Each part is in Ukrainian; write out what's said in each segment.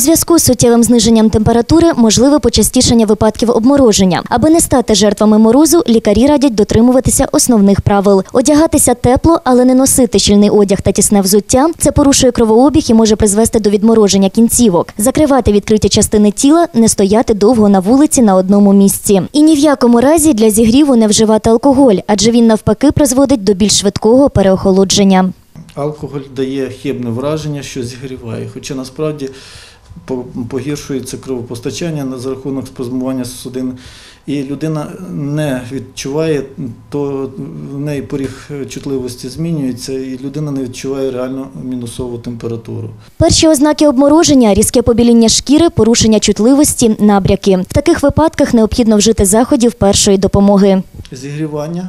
зв'язку з суттєвим зниженням температури можливе почастішення випадків обмороження. Аби не стати жертвами морозу, лікарі радять дотримуватися основних правил: одягатися тепло, але не носити щільний одяг та тісне взуття. Це порушує кровообіг і може призвести до відмороження кінцівок. Закривати відкриті частини тіла, не стояти довго на вулиці на одному місці. І ні в якому разі для зігріву не вживати алкоголь, адже він навпаки призводить до більш швидкого переохолодження. Алкоголь дає хибне враження, що зігріває, хоча насправді погіршується кровопостачання за рахунок спазмування судин. І людина не відчуває, то в неї поріг чутливості змінюється, і людина не відчуває реально мінусову температуру. Перші ознаки обмороження різке побіління шкіри, порушення чутливості, набряки. В таких випадках необхідно вжити заходів першої допомоги. Зігрівання,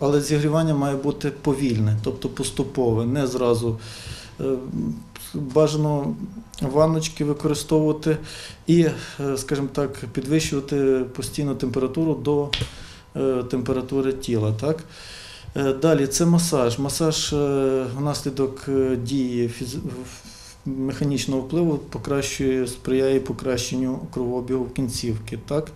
але зігрівання має бути повільне, тобто поступове, не зразу. Е, Бажано ванночки використовувати і, е, скажімо так, підвищувати постійно температуру до е, температури тіла. Так? Далі це масаж. Масаж внаслідок дії механічного впливу покращує, сприяє покращенню кровообігу кінцівки. Так?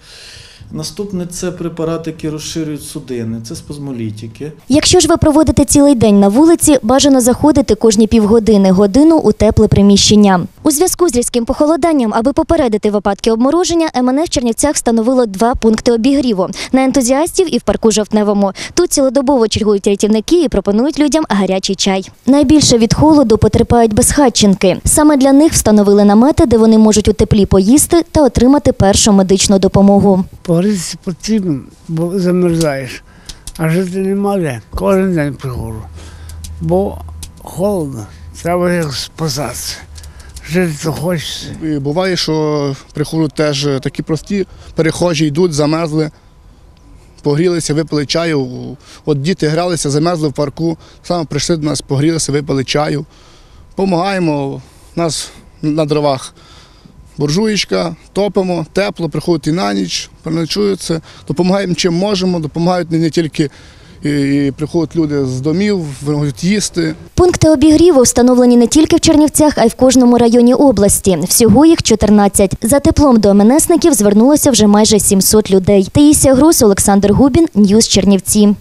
Наступне це препарати, які розширюють судини, це спазмолітики. Якщо ж ви проводите цілий день на вулиці, бажано заходити кожні півгодини годину у тепле приміщення. У зв'язку з різким похолоданням, аби попередити випадки обмороження, МНФ в Чернівцях встановило два пункти обігріву на ентузіастів і в парку жовтневому. Тут цілодобово чергують рятівники і пропонують людям гарячий чай. Найбільше від холоду потерпають безхатченки. Саме для них встановили намети, де вони можуть у теплі поїсти та отримати першу медичну допомогу. Погрітися потрібно, бо замерзаєш. А жити нема де. Кожен день приходжу. Бо холодно, треба якось спасатися. Жити то хочеться. І буває, що приходять теж такі прості перехожі, йдуть, замерзли, погрілися, випили чаю. От діти гралися, замерзли в парку, саме прийшли до нас, погрілися, випили чаю. Помагаємо, нас на дровах буржуєчка, топимо, тепло, приходять і на ніч, переночуються, допомагаємо чим можемо, допомагають не, тільки і, приходять люди з домів, можуть їсти. Пункти обігріву встановлені не тільки в Чернівцях, а й в кожному районі області. Всього їх 14. За теплом до МНСників звернулося вже майже 700 людей. Таїсія Грус, Олександр Губін, Ньюз Чернівці.